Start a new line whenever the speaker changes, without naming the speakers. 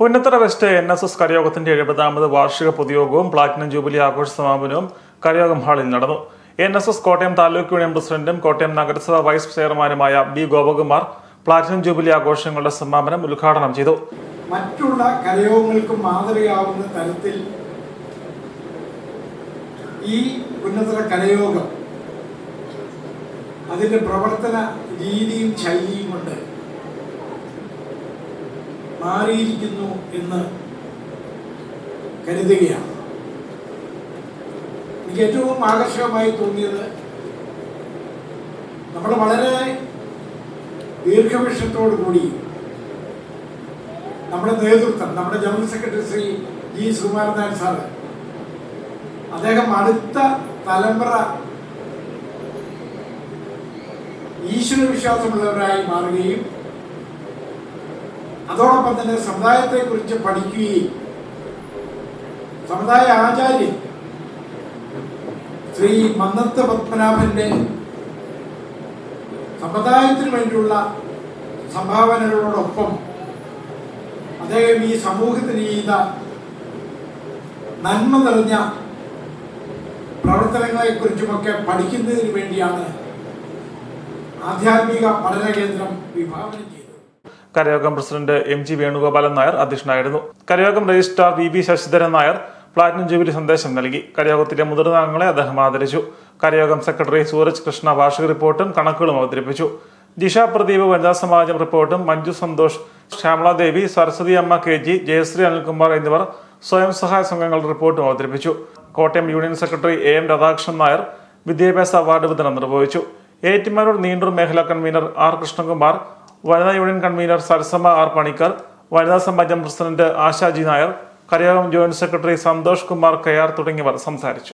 Punnathara west N S S കരയോഗത്തിന്റെ എഴുപതാമത് വാർഷിക പൊതുയോഗവും പ്ലാറ്റിനം ജൂബിലി ആഘോഷ സമാപനവും കരയോഗം ഹാളിൽ നടന്നു. N S S Kottayam taluk union പ്രസിഡന്റും കോട്ടയം നഗരസഭാ വൈസ് ചെയർമാനുമായ ബി ഗോപകുമാർ പ്ലാറ്റിനം ജൂബിലി ആഘോഷങ്ങളുടെ സമാപനം ഉദ്ഘാടനം ചെയ്തു.
മറ്റുള്ള കരയോഗങ്ങൾക്ക് മാതൃകയാവുന്ന തരത്തിൽ ഈ ഉന്നതര കരയോഗം അതിന്റെ പ്രവർത്തന രീതിയും ശൈലിയും കൊണ്ട് മാറിയിരിക്കുന്നു എന്ന് കരുതുകയാണ്. എനിക്ക് ഏറ്റവും ആകർഷകമായി തോന്നിയത് നമ്മൾ വളരെ ദീർഘവീക്ഷത്തോടു കൂടി നമ്മുടെ നേതൃത്വം നമ്മുടെ general secretary Shri G Sukumaran Nair sir അദ്ദേഹം അടുത്ത തലമുറ ഈശ്വര വിശ്വാസമുള്ളവരായി മാറുകയും അതോടൊപ്പം തന്നെ സമുദായത്തെ കുറിച്ച് പഠിക്കുകയും സമുദായ ആചാര്യൻ ശ്രീ മന്നത്ത് പത്മനാഭന്റെ സമുദായത്തിന് വേണ്ടിയുള്ള സംഭാവനകളോടൊപ്പം അദ്ദേഹം ഈ സമൂഹത്തിന് ചെയ്ത നന്മ നിറഞ്ഞ പ്രവർത്തനങ്ങളെ കുറിച്ചുമൊക്കെ പഠിക്കുന്നതിന് വേണ്ടിയാണ് ആധ്യാത്മിക പഠന കേന്ദ്രം വിഭാവനം ചെയ്തത്.
കരയോഗം president M G Venugopalan Nair അധ്യക്ഷനായിരുന്നു. കരയോഗം registrar V B Sasidharan Nair platinum jubilee സന്ദേശം നൽകി. കരയോഗത്തിലെ മുതിർന്ന അംഗങ്ങളെ അദ്ദേഹം ആദരിച്ചു. കരയോഗം സെക്രട്ടറി സൂരജ് കൃഷ്ണ വാർഷിക റിപ്പോർട്ടും കണക്കുകളും അവതരിപ്പിച്ചു. ജിഷ പ്രദീപ് വനിതാ സമാജം റിപ്പോർട്ടും മഞ്ജു സന്തോഷ് ശ്യാമളാദേവി സരസ്വതി അമ്മ കെ ജി ജയശ്രീ അനിൽകുമാർ എന്നിവർ സ്വയം സഹായ സംഘങ്ങളുടെ റിപ്പോർട്ടും അവതരിപ്പിച്ചു. Kottayam union secretary A M Radhakrishnan Nair വിദ്യാഭ്യാസ അവാർഡ് വിതരണം നിർവഹിച്ചു. ഏറ്റുമാനൂർ നീണ്ടൂർ മേഖലാ കൺവീനർ ആർ കൃഷ്ണകുമാർ വനിതാ union convener Sarasamma R Panicker വനിതാ സമാജം പ്രസിഡന്റ് ആശാജി നായർ കരയോഗം ജോയിന്റ് സെക്രട്ടറി സന്തോഷ് കുമാർ കയാർ തുടങ്ങിയവർ സംസാരിച്ചു.